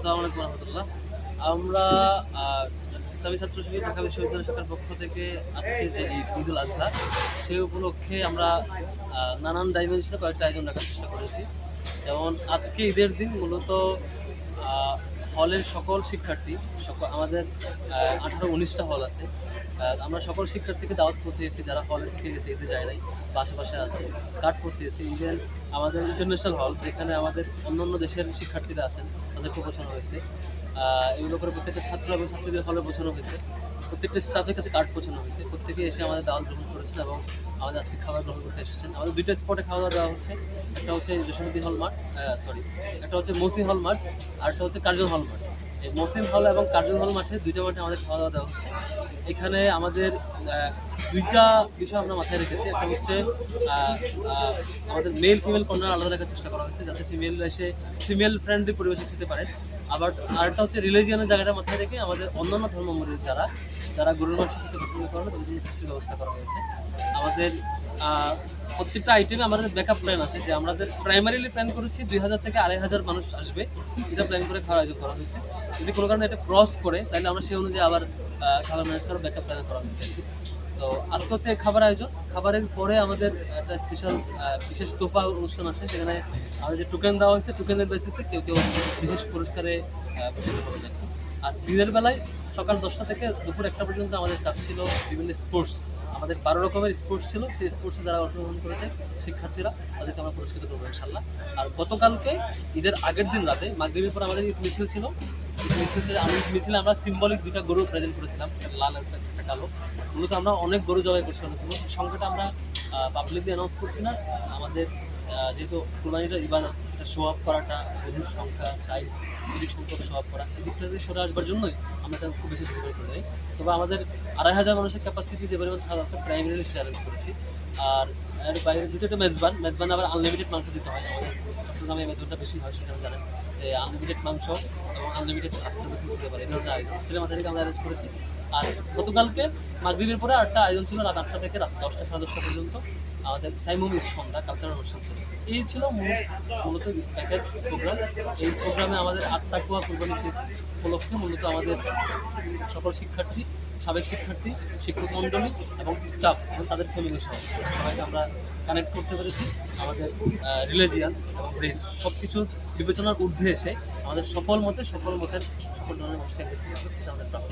আসসালামু আলাইকুম রহমতুল্লাহ। আমরা ইসলামী ছাত্র শিবির ঢাকা বিশ্ববিদ্যালয় শাখার পক্ষ থেকে আজকে যে ঈদ, ঈদুল আজহা সেই উপলক্ষে আমরা নানান ডাইমেনশনে কয়েকটা আয়োজন রাখার চেষ্টা করেছি। যেমন আজকে ঈদের দিন মূলত হলের সকল শিক্ষার্থী, সকল আমাদের আঠারো উনিশটা হল আছে। আমরা সকল শিক্ষার্থীকে দাওয়াত পৌঁছেছি যারা হলে থেকে গেছে, এতে যায় নাই বা আশেপাশে আছে। কার্ড পৌঁছেছি ইভেন আমাদের ইন্টারন্যাশনাল হল যেখানে আমাদের অন্য অন্য দেশের শিক্ষার্থীরা আছেন তাদেরকে বোঝানো হয়েছে। এগুলো করে প্রত্যেকটা ছাত্র এবং ছাত্রীদের হলে বোঝানো হয়েছে। প্রত্যেকটা স্টাফের কাছে কার্ড পৌঁছানো হয়েছে। প্রত্যেকে এসে আমাদের দাওয়াত গ্রহণ করেছেন এবং আমাদের আজকে খাবার গ্রহণ করতে এসেছেন। আমাদের দুইটা স্পটে খাওয়া দাওয়া দেওয়া হচ্ছে। একটা হচ্ছে যশোমতী হল মাঠ সরি একটা হচ্ছে মসিন হল মাঠ আর একটা হচ্ছে কার্জন হল মাঠ এই মসিন হল এবং কার্জন হল মাঠে দুইটা মাঠে আমাদের খাওয়া দাওয়া দেওয়া হচ্ছে। এখানে আমাদের দুইটা বিষয় আমরা মাথায় রেখেছি। একটা হচ্ছে আমাদের মেল ফিমেল কর্নার আলাদা রাখার চেষ্টা করা হয়েছে, যাতে ফিমেল এসে ফিমেল ফ্রেন্ডলি পরিবেশে খেতে পারে। আবার আরেকটা হচ্ছে রিলিজিয়ানের জায়গাটা মাথায় রেখে আমাদের অন্যান্য ধর্মাবলীর যারা যারা গরুর মাংস খেতে পছন্দ করে না তাদের জন্য খিচুড়ির ব্যবস্থা করা হয়েছে। আমাদের প্রত্যেকটা আইটেমে আমাদের ব্যাকআপ প্ল্যান আছে যে আমাদের প্রাইমারিলি প্ল্যান করেছি দুই হাজার থেকে আড়াই হাজার মানুষ আসবে। এটা প্ল্যান করে খাওয়ার আয়োজন করা হয়েছে। যদি কোনো কারণে এটা ক্রস করে, তাহলে আমরা সেই অনুযায়ী আবার খাবার ম্যানেজ করার ব্যাকআপ প্ল্যান করা হয়েছে। তো আজকে হচ্ছে খাবার আয়োজন। খাবারের পরে আমাদের একটা স্পেশাল বিশেষ তোফা অনুষ্ঠান আছে, সেখানে আমাদের যে টোকেন দেওয়া হয়েছে টোকেনের বেসিসে কেউ কেউ বিশেষ পুরস্কারে ভূষিত হবেন আর দিনের বেলায় সকাল দশটা থেকে দুপুর একটা পর্যন্ত আমাদের কাজ ছিল বিভিন্ন স্পোর্টস আমাদের বারো রকমের স্পোর্টস ছিল, সেই স্পোর্টসে যারা অংশগ্রহণ করেছে, শিক্ষার্থীরা, তাদেরকে আমরা পুরস্কৃত করব ইনশাল্লাহ আর গতকালকে ঈদের আগের দিন রাতে মাগরীবের পর আমাদের মিছিল ছিল। আমি মিছিলে আমরা সিম্বলিক দুটা গরু প্রেজেন্ট করেছিলাম লাল একটা কালো। মূলত আমরা অনেক গরু জবাই করছি অনেকগুলো সংখ্যাটা আমরা পাবলিকলি অ্যানাউন্স করছি না। আমাদের যেহেতু কুরবানিটা এবার শো আপ করাটা, গরুর সংখ্যা সাইজ গরুর সংখ্যা শো আপ করা এই দিকটা দিয়ে সরে আসবার জন্যই আমরা খুব বেশি ডিসপ্লে করে দেয় তবে আমাদের আড়াই হাজার মানুষের ক্যাপাসিটি যে পরিমাণ থাকা দরকার প্রাইমারিলি সেটা অ্যারেঞ্জ করেছি। আর এর বাইরে যেহেতু এটা মেজবান মেজবান আবার আনলিমিটেড মাংস দিতে হয়। আমাদের চট্টগ্রামে মেজবানটা বেশি হয় সেখানে জানেন। যে আনলিমিটেড মাংস এবং আনলিমিটেড বাচ্চা দিতে পারে, এই ধরনের আয়োজন। সেটা মাথা থেকে আমরা অ্যারেঞ্জ করেছি। আর গতকালকে মাগরীবের পরে আরেকটা আয়োজন ছিল রাত আটটা থেকে রাত দশটা, সাড়ে দশটা পর্যন্ত। আমাদের সাইমুম সন্ধ্যা কালচারাল অনুষ্ঠান ছিল। এই ছিল মূল- মূলত প্যাকেজ প্রোগ্রাম এই প্রোগ্রামে আমাদের আত্মাকুয়া কুরবানি উপলক্ষে মূলত আমাদের সকল শিক্ষার্থী, সাবেক শিক্ষার্থী, শিক্ষক মণ্ডলী এবং স্টাফ এবং তাদের ফ্যামিলি সহ সবাইকে আমরা কানেক্ট করতে পেরেছি। আমাদের রিলিজিয়ান এবং রেস সব কিছু বিবেচনার ঊর্ধ্বে এসে আমাদের সকল মতে সকল মতের সকল ধরনের মানুষকে আমাদের প্রাপ্য।